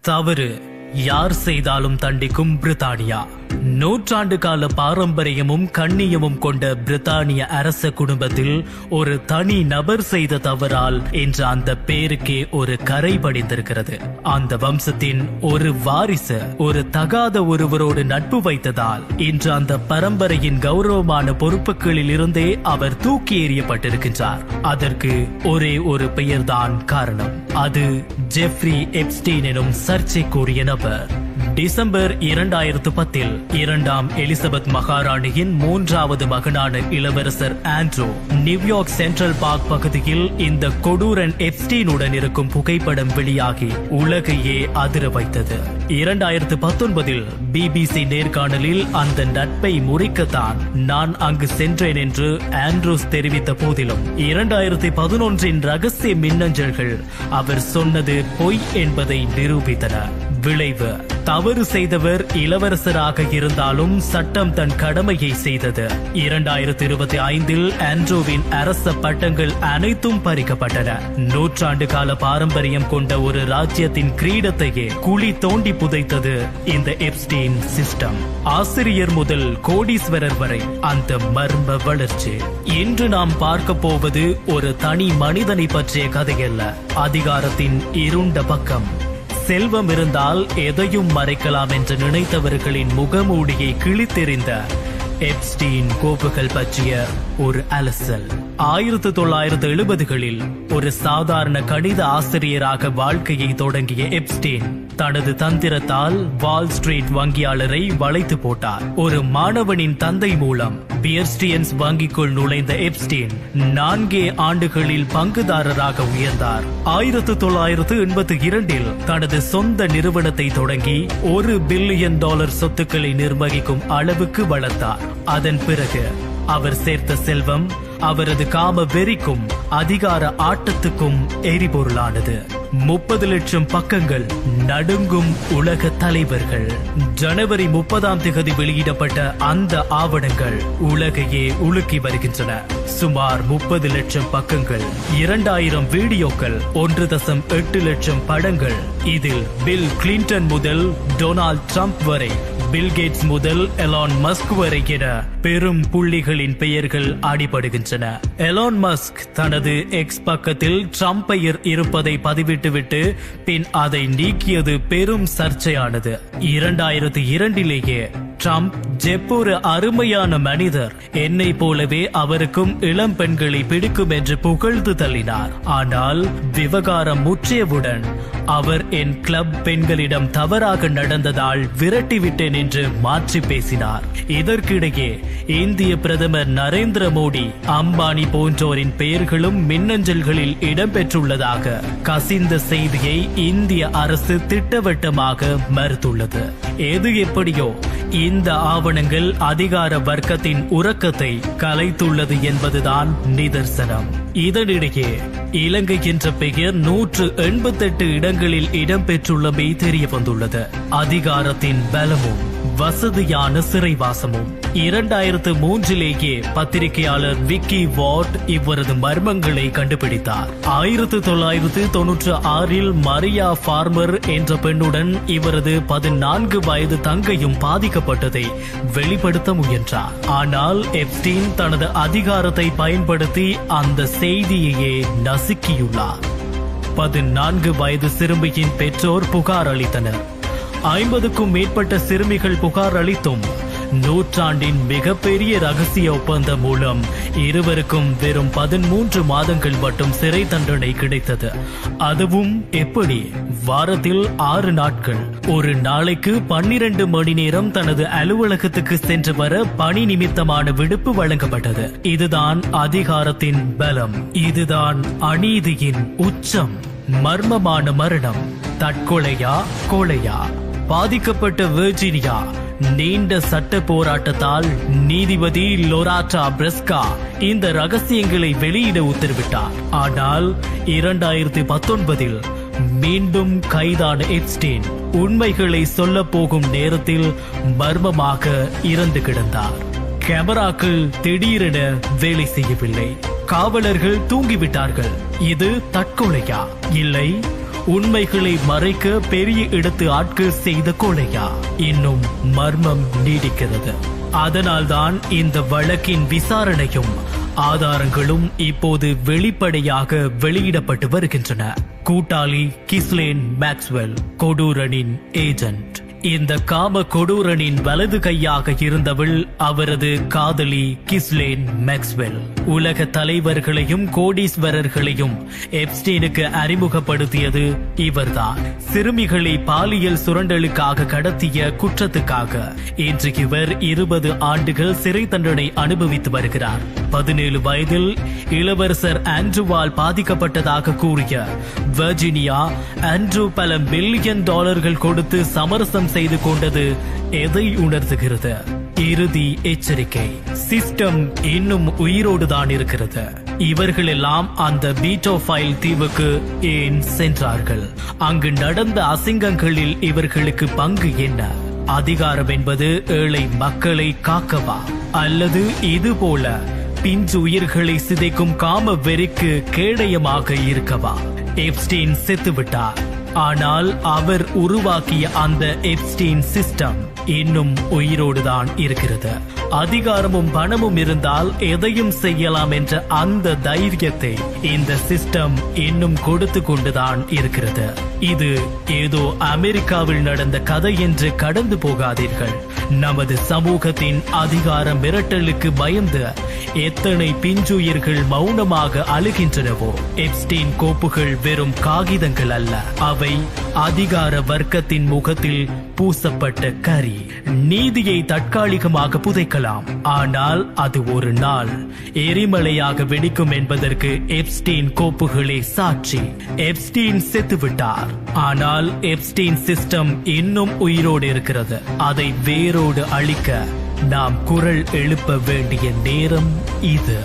தவறு யார் செய்தாலும் தண்டிக்கும் பிரித்தானியா. நூற்றாண்டு கால பாரம்பரியமும் கண்ணியமும் கொண்ட பிரித்தானிய அரச குடும்பத்தில் ஒரு தனி நபர் செய்த தவறால் இன்று அந்த பேருக்கே ஒரு கரை படிந்திருக்கிறது. அந்த வம்சத்தின் ஒரு வாரிசு ஒரு தகாத ஒருவரோடு நட்பு வைத்ததால் இன்று அந்த பரம்பரையின் கௌரவமான பொறுப்புகளில் இருந்தே அவர் தூக்கி எறியப்பட்டிருக்கின்றார். அதற்கு ஒரே ஒரு பெயர்தான் காரணம். அது ஜெஃப்ரி எப்ஸ்டீன் எனும் சர்ச்சைக்குரிய நபர். டிசம்பர் இரண்டாயிரத்து பத்தில் இரண்டாம் எலிசபெத் மகாராணியின் மூன்றாவது மகனான இளவரசர் ஆண்ட்ரூ நியூயார்க் சென்ட்ரல் பார்க் பகுதியில் இந்த கொடூரன் எப்ஸ்டீனுடன் இருக்கும் புகைப்படம் வெளியாகி உலகையே அதிர வைத்தது. இரண்டாயிரத்து பத்தொன்பதில் பிபிசி நேர்காணலில் அந்த நட்பை முறிக்கத்தான் நான் அங்கு சென்றேன் என்று ஆண்ட்ரூஸ் தெரிவித்த போதிலும் இரண்டாயிரத்தி பதினொன்றின் ரகசிய மின்னஞ்சல்கள் அவர் சொன்னது பொய் என்பதை நிரூபித்தன. விளைவு. தவறு செய்தவர் இளவரசராக இருந்தாலும் சட்டம் தன் கடமையை செய்தது. இரண்டாயிரத்தி இருபத்தி ஐந்தில் ஆண்ட்ரோவின் அரச பட்டங்கள் அனைத்தும் பறிக்கப்பட்டன. நூற்றாண்டு கால பாரம்பரியம் கொண்ட ஒரு ராஜ்யத்தின் கிரீடத்தையே குழி தோண்டி புதைத்தது இந்த எப்ஸ்டீன் சிஸ்டம். ஆசிரியர் முதல் கோடீஸ்வரர் வரை அந்த மர்ம வளர்ச்சி. இன்று நாம் பார்க்க போவது ஒரு தனி மனிதனை பற்றிய கதையல்ல. அதிகாரத்தின் இருண்ட பக்கம். செல்வம் இருந்தால் எதையும் மறைக்கலாம் என்று நினைத்தவர்களின் முகமூடியை கிழித்தெறிந்த எப்ஸ்டீன் கோப்புகள் பற்றிய ஒரு அலசல். ஆயிரத்தி தொள்ளாயிரத்து எழுபதுகளில் ஒரு சாதாரண கணித ஆசிரியராக வாழ்க்கையை தொடங்கிய எப்ஸ்டீன் தனது தந்திரத்தால் வால் ஸ்ட்ரீட் வங்கியாளரை வளைத்து போட்டார். ஒரு மாணவனின் தந்தை மூலம் பியர்ஸ்டியன்ஸ் வங்கிக்குள் நுழைந்த எப்ஸ்டீன் நான்கே ஆண்டுகளில் பங்குதாரராக உயர்ந்தார். ஆயிரத்து தொள்ளாயிரத்து எண்பத்தி இரண்டில் தனது சொந்த நிறுவனத்தை தொடங்கி ஒரு பில்லியன் டாலர் சொத்துக்களை நிர்வகிக்கும் அளவுக்கு வளர்த்தார். அதன் பிறகு அவர் சேர்த்த செல்வம் அவரது காம வெறிக்கும் அதிகார ஆட்டத்துக்கும் எரிபொருளானது. முப்பது லட்சம் பக்கங்கள் நடுங்கும் உலக தலைவர்கள். ஜனவரி முப்பதாம் தேதி வெளியிடப்பட்ட அந்த ஆவணங்கள் உலகையே உலுக்கி வருகின்றன. சுமார் முப்பது லட்சம் பக்கங்கள் இரண்டாயிரம் வீடியோக்கள் ஒன்று தசம் எட்டு லட்சம் படங்கள். இதில் பில் கிளின்டன் முதல் டொனால்ட் ட்ரம்ப் வரை பில்கேட்ஸ் முதல் எலான் மஸ்க் வரை என பெரும் புள்ளிகளின் பெயர்கள் அடிபடுகின்றன. எலோன் மஸ்க் தனது எக்ஸ் பக்கத்தில் ட்ரம்ப் பெயர் இருப்பதை பதிவிட்டுவிட்டு பின் அதை நீக்கியது பெரும் சர்ச்சையானது. இரண்டாயிரத்தி இரண்டிலேயே ட்ரம்ப் ஜெப்பொரு அருமையான மனிதர். என்னை போலவே அவருக்கும் இளம் பெண்களை பிடிக்கும் என்று புகழ்ந்து தள்ளினார். ஆனால் விவகாரம் முற்றியவுடன் அவர் என் கிளப் பெண்களிடம் தவறாக நடந்ததால் விரட்டிவிட்டேன் என்று மாற்றி பேசினார். இதற்கிடையே இந்திய பிரதமர் நரேந்திர மோடி அம்பானி போன்றோரின் பெயர்களும் மின்னஞ்சல்களில் இடம்பெற்றுள்ளதாக கசிந்த செய்தியை இந்திய அரசு திட்டவட்டமாக மறுத்துள்ளது. எது எப்படியோ இந்த ஆவணங்கள் அதிகார வர்க்கத்தின் உறக்கத்தை கலைத்துள்ளது என்பதுதான் நிதர்சனம். இதனிடையே இலங்கை என்ற பெயர் நூற்று எண்பத்தெட்டு இடங்களில் இடம்பெற்றுள்ளமை தெரிய வந்துள்ளது அதிகாரத்தின் பலமும் வசதியான சிறைவாசமும். இரண்டாயிரத்து மூன்றிலேயே பத்திரிகையாளர் விக்கி வாட் இவரது மர்மங்களை கண்டுபிடித்தார். ஆயிரத்து தொள்ளாயிரத்து தொன்னூற்று ஆறில் மரியா ஃபார்மர் என்ற பெண்ணுடன் இவரது பதினான்கு வயது தங்கையும் பாதிக்கப்பட்டதை வெளிப்படுத்த முயன்றார். ஆனால் எப்டீன் தனது அதிகாரத்தை பயன்படுத்தி அந்த செய்தியையே நசுக்கியுள்ளார். பதினான்கு வயது சிறுமியின் பெற்றோர் புகார் அளித்தனர். ஐம்பதுக்கும் மேற்பட்ட சிறுமிகள் புகார் அளித்தும் நூற்றாண்டின் மிகப்பெரிய ரகசிய ஒப்பந்தம் மூலம் இருவருக்கும் வெறும் பதிமூன்று மாதங்கள் மட்டும் சிறை தண்டனை கிடைத்தது. அதுவும் எப்படி? வாரத்தில் ஆறு நாட்கள். ஒரு நாளைக்கு பன்னிரண்டு மணி நேரம் தனது அலுவலகத்துக்கு சென்று வர பணி நிமித்தமான விடுப்பு வழங்கப்பட்டது. இதுதான் அதிகாரத்தின் பலம். இதுதான் அநீதியின் உச்சம். மர்மமான மரணம். தற்கொலையா? கொலையா? பாதிக்கப்பட்ட வெர்ஜீனியா நீண்ட சட்ட போராட்டத்தால் நீதிபதி லொராட்டா பிரெஸ்கா இந்த ரகசியங்களை வெளியிட உத்தரவிட்டார். ஆனால் இரண்டாயிரத்தி பத்தொன்பதில் மீண்டும் கைதான எப்ஸ்டீன் உண்மைகளை சொல்ல போகும் நேரத்தில் மர்மமாக இறந்து கிடந்தார். கேமராக்கள் திடீரென வேலை செய்யவில்லை. காவலர்கள் தூங்கிவிட்டார்கள். இது தற்கொலையா? இல்லை. உண்மைகளை மறைக்க பெரிய இடத்து ஆட்கள் செய்த கொலையா? இன்னும் மர்மம் நீடிக்கிறது. அதனால்தான் இந்த வழக்கின் விசாரணையும் ஆதாரங்களும் இப்போது வெளிப்படையாக வெளியிடப்பட்டு வருகின்றன. கூட்டாளி கிஸ்லேன் மேக்ஸ்வெல் கொடூரனின் ஏஜென்ட். இந்த காம கொடூரனின் வலது கையாக இருந்தவள் அவரது காதலி கிஸ்லேன் மேக்ஸ்வெல். உலக தலைவர்களையும் கோடீஸ்வரர்களையும் எப்ஸ்டீனுக்கு அறிமுகப்படுத்தியது இவர்தான். சிறுமிகளை பாலியல் சுரண்டலுக்காக கடத்திய குற்றத்துக்காக இன்று இவர் இருபது ஆண்டுகள் சிறை தண்டனை அனுபவித்து வருகிறார். பதினேழு வயதில் இளவரசர் ஆண்ட்ரூவால் பாதிக்கப்பட்டதாக கூறிய வெர்ஜினியா ஆண்ட்ரூ பல மில்லியன் டாலர்கள் கொடுத்து சமரசம் செய்து கொண்டது எதை உணர்த்துகிறது? இறுதி எச்சரிக்கை. சிஸ்டம் இன்னும் உயிரோடு தான் இருக்கிறது. இவர்கள் எல்லாம் அந்த பீட்டோஃபைல் தீவுக்கு ஏன் சென்றார்கள்? அங்கு நடந்த அசிங்கங்களில் இவர்களுக்கு பங்கு என்ன? அதிகாரம் என்பது ஏழை மக்களை காக்கவா? அல்லது இது போல பிஞ்சு உயிர்களை சிதைக்கும் காம வெறிக்கு கேடயமாக இருக்கவா? எப்ஸ்டீன் செத்துவிட்டார். ஆனால் அவர் உருவாக்கிய அந்த எப்ஸ்டீன் சிஸ்டம் இன்னும் உயிரோடுதான் இருக்கிறது. அதிகாரமும் பணமும் இருந்தால் எதையும் செய்யலாம் என்ற அந்த தைரியத்தை இந்த சிஸ்டம் இன்னும் கொடுத்து கொண்டுதான் இருக்கிறது. இது ஏதோ அமெரிக்காவில் நடந்த கதை என்று கடந்து போகாதீர்கள். நமது சமூகத்தின் அதிகார மிரட்டலுக்கு பயந்து எத்தனை பிஞ்சுயிர்கள் மௌனமாக அழுகின்றனவோ எப்ஸ்டீன் கோப்புகள் வெறும் காகிதங்கள் அல்ல. அவை அதிகார வர்க்கத்தின் முகத்தில் பூசப்பட்ட கரி. நீதியை தற்காலிகமாக புதைக்கலாம். ஆனால் அது ஒரு நாள். எரிமலையாக வெடிக்கும் என்பதற்கு எப்ஸ்டீன் கோப்புகளே சாட்சி. எப்ஸ்டீன் செத்துவிட்டார். ஆனால் எப்ஸ்டீன் சிஸ்டம் இன்னும் உயிரோடு இருக்கிறது. அதை வேறு உயிரோடு அழிக்க நாம் குரல் எழுப்ப வேண்டிய நேரம் இது.